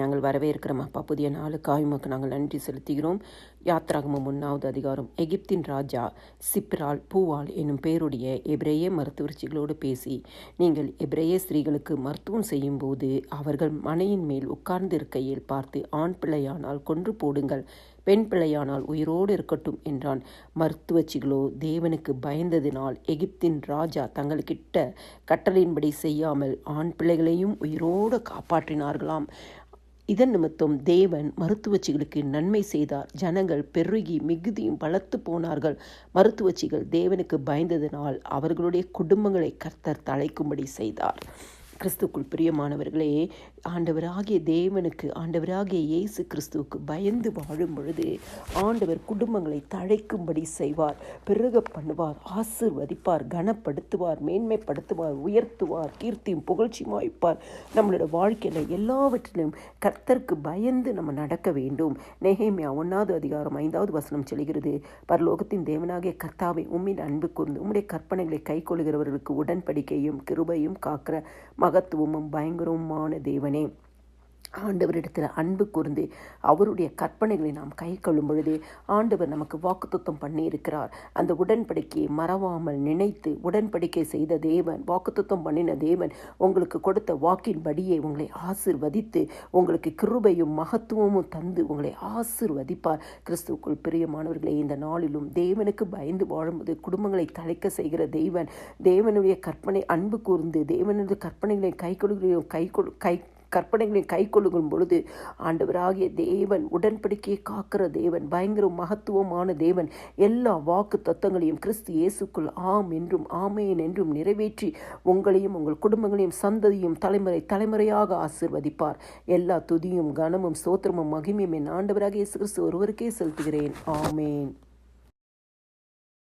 நாங்கள் வரவேற்கிறோம். அப்பா புதிய நாலு உமக்கு நாங்கள் நன்றி செலுத்துகிறோம். யாத்ராகமம் ஒன்றாவது அதிகாரம். எகிப்தின் ராஜா சிப்ரால் பூவால் என்னும் பெயருடைய எப்ரேய மருத்துவர்ச்சிகளோடு பேசி நீங்கள் எப்ரேய ஸ்திரீகளுக்கு மருத்துவம் செய்யும்போது அவர்கள் மனையின் மேல் உட்கார்ந்திருக்கையில் பார்த்து ஆண் பிள்ளையானால் கொன்று போடுங்கள் பெண் பிள்ளையானால் உயிரோடு இருக்கட்டும் என்றான். மருத்துவச்சிகளோ தேவனுக்கு பயந்ததினால் எகிப்தின் ராஜா தங்களுக்கிட்ட கட்டளையின்படி செய்யாமல் ஆண் பிள்ளைகளையும் உயிரோடு காப்பாற்றினார்களாம். இதன் நிமித்தம் தேவன் மருத்துவச்சிகளுக்கு நன்மை செய்தார். ஜனங்கள் பெருகி மிகுதியும் பலத்து போனார்கள். மருத்துவச்சிகள் தேவனுக்கு பயந்ததினால் அவர்களுடைய குடும்பங்களை கர்த்தர் தலைக்கும்படி செய்தார். கிறிஸ்துக்குள் பிரியமானவர்களே ஆண்டவராகிய தேவனுக்கு ஆண்டவராகிய இயேசு கிறிஸ்துவுக்கு பயந்து வாழும் பொழுது ஆண்டவர் குடும்பங்களை தழைக்கும்படி செய்வார் பெருக பண்ணுவார் ஆசிர்வதிப்பார் கனப்படுத்துவார் மேன்மைப்படுத்துவார் உயர்த்துவார் கீர்த்தியும் புகழ்ச்சியும் வாய்ப்பார். நம்மளோட வாழ்க்கையில் எல்லாவற்றிலும் கர்த்தருக்கு பயந்து நம்ம நடக்க வேண்டும். நெகேமியா ஒன்றாவது அதிகாரம் ஐந்தாவது வசனம் சொல்கிறது பரலோகத்தின் தேவனாகிய கர்த்தாவை உம்மின் அன்பு கூர்ந்து உம்முடைய கற்பனைகளை கை கொள்கிறவர்களுக்கு உடன்படிக்கையும் கிருபையும் காக்கிற மகத்துவமும் பயங்கரவுமான தேவனே. ஆண்டவரிடத்தில் அன்பு கூர்ந்து அவருடைய கற்பனைகளை நாம் கை கொள்ளும் பொழுது ஆண்டவர் நமக்கு வாக்குத்தத்தம் பண்ணி இருக்கிறார் அந்த உடன்படிக்கையை மறவாமல் நினைத்து உடன்படிக்கை செய்த தேவன் வாக்குத்தத்தம் பண்ணின தேவன் உங்களுக்கு கொடுத்த வாக்கின்படியே உங்களை ஆசிர்வதித்து உங்களுக்கு கிருபையும் மகத்துவமும் தந்து உங்களை ஆசிர்வதிப்பார். கிறிஸ்துவுக்குள் பிரியமானவர்களை இந்த நாளிலும் தேவனுக்கு பயந்து வாழும்போது குடும்பங்களை தலைக்க செய்கிற தேவன் தேவனுடைய கற்பனை அன்பு கூர்ந்து தேவனுடைய கற்பனைகளை கை கொடுக்கிறோம் கை கொடு கை கற்பனைகளை கை கொள்ளும் பொழுது ஆண்டவராகிய தேவன் உடன்படிக்கையை காக்கிற தேவன் பயங்கர மகத்துவமான தேவன் எல்லா வாக்கு தத்துவங்களையும் கிறிஸ்து இயேசுக்குள் ஆம் என்றும் ஆமேன் என்றும் நிறைவேற்றி உங்களையும் உங்கள் குடும்பங்களையும் சந்ததியும் தலைமுறை தலைமுறையாக ஆசிர்வதிப்பார். எல்லா துதியும் கனமும் சோத்திரமும் மகிமையும் என் ஆண்டவராக இயேசு கிறிஸ்து ஒருவருக்கே செலுத்துகிறேன். ஆமேன்.